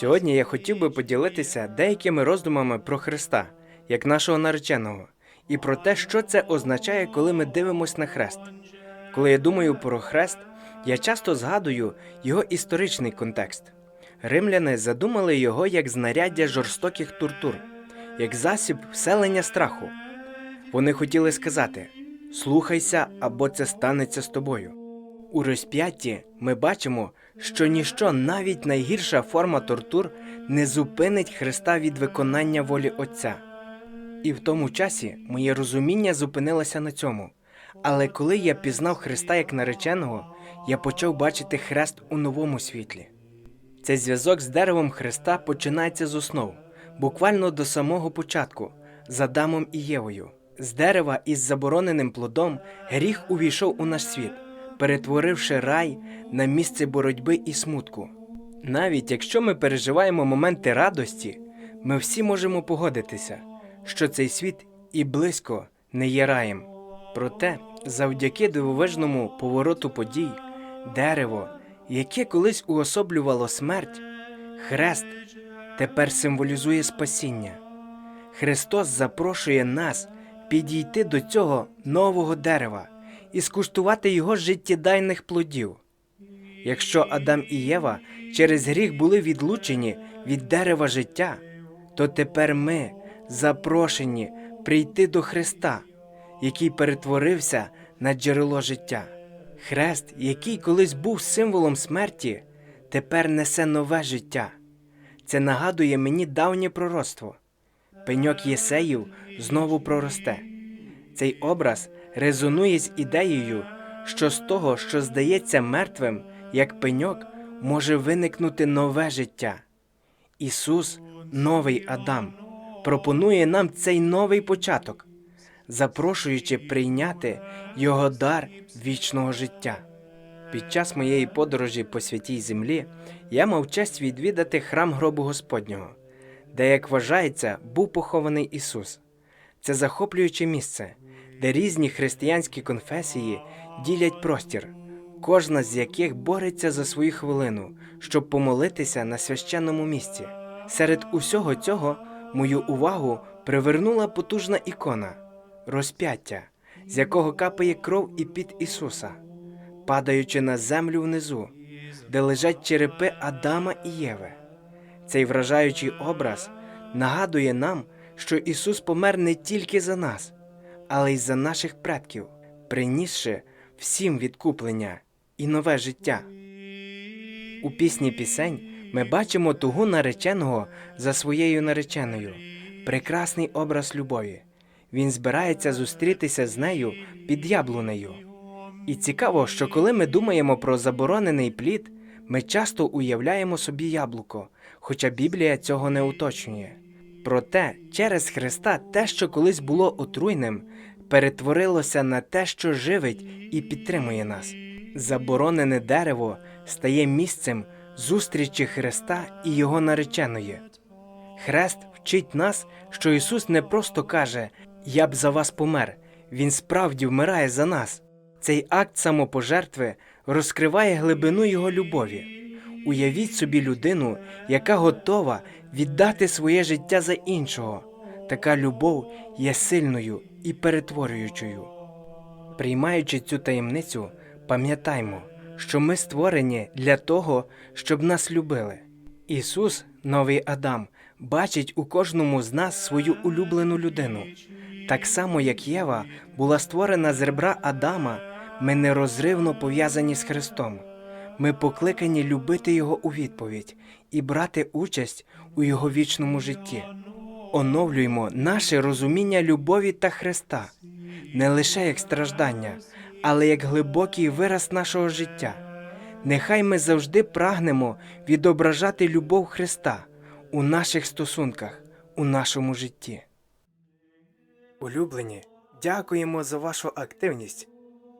Сьогодні я хотів би поділитися деякими роздумами про Христа, як нашого нареченого, і про те, що це означає, коли ми дивимося на хрест. Коли я думаю про хрест, я часто згадую його історичний контекст. Римляни задумали його як знаряддя жорстоких тортур, як засіб вселення страху. Вони хотіли сказати: слухайся, або це станеться з тобою. У розп'ятті ми бачимо, що ніщо, навіть найгірша форма тортур, не зупинить Христа від виконання волі Отця. І в тому часі моє розуміння зупинилося на цьому. Але коли я пізнав Христа як нареченого, я почав бачити хрест у новому світлі. Цей зв'язок з деревом Христа починається з основ, буквально до самого початку, з Адамом і Євою. З дерева із забороненим плодом гріх увійшов у наш світ, перетворивши рай на місце боротьби і смутку. Навіть якщо ми переживаємо моменти радості, ми всі можемо погодитися, що цей світ і близько не є раєм. Проте, завдяки дивовижному повороту подій, дерево, яке колись уособлювало смерть, хрест тепер символізує спасіння. Христос запрошує нас підійти до цього нового дерева і скуштувати його життєдайних плодів. Якщо Адам і Єва через гріх були відлучені від дерева життя, то тепер ми запрошені прийти до Христа, який перетворився на джерело життя. Хрест, який колись був символом смерті, тепер несе нове життя. Це нагадує мені давнє пророцтво. Пеньок Єсеїв знову проросте. Цей образ резонує з ідеєю, що з того, що здається мертвим, як пеньок, може виникнути нове життя. Ісус, новий Адам, пропонує нам цей новий початок, запрошуючи прийняти Його дар вічного життя. Під час моєї подорожі по святій землі я мав честь відвідати храм гробу Господнього, де, як вважається, був похований Ісус. Це захоплююче місце, де різні християнські конфесії ділять простір, кожна з яких бореться за свою хвилину, щоб помолитися на священному місці. Серед усього цього мою увагу привернула потужна ікона розп'яття, з якого капає кров і під Ісуса, падаючи на землю внизу, де лежать черепи Адама і Єви. Цей вражаючий образ нагадує нам, що Ісус помер не тільки за нас, але й за наших предків, принісши всім відкуплення і нове життя. У пісні пісень ми бачимо тугу нареченого за своєю нареченою, прекрасний образ любові. Він збирається зустрітися з нею під яблунею. І цікаво, що коли ми думаємо про заборонений плід, ми часто уявляємо собі яблуко, хоча Біблія цього не уточнює. Проте через Христа те, що колись було отруйним, перетворилося на те, що живить і підтримує нас. Заборонене дерево стає місцем зустрічі Христа і Його нареченої. Хрест вчить нас, що Ісус не просто каже Я б за вас помер, Він справді вмирає за нас. Цей акт самопожертви розкриває глибину Його любові. Уявіть собі людину, яка готова віддати своє життя за іншого. Така любов є сильною і перетворюючою. Приймаючи цю таємницю, пам'ятаймо, що ми створені для того, щоб нас любили. Ісус, новий Адам, бачить у кожному з нас свою улюблену людину. Так само, як Єва була створена з ребра Адама, ми нерозривно пов'язані з Христом. Ми покликані любити Його у відповідь і брати участь у Його вічному житті. Оновлюємо наше розуміння любові та Христа не лише як страждання, але як глибокий вираз нашого життя. Нехай ми завжди прагнемо відображати любов Христа у наших стосунках, у нашому житті. Улюблені, дякуємо за вашу активність.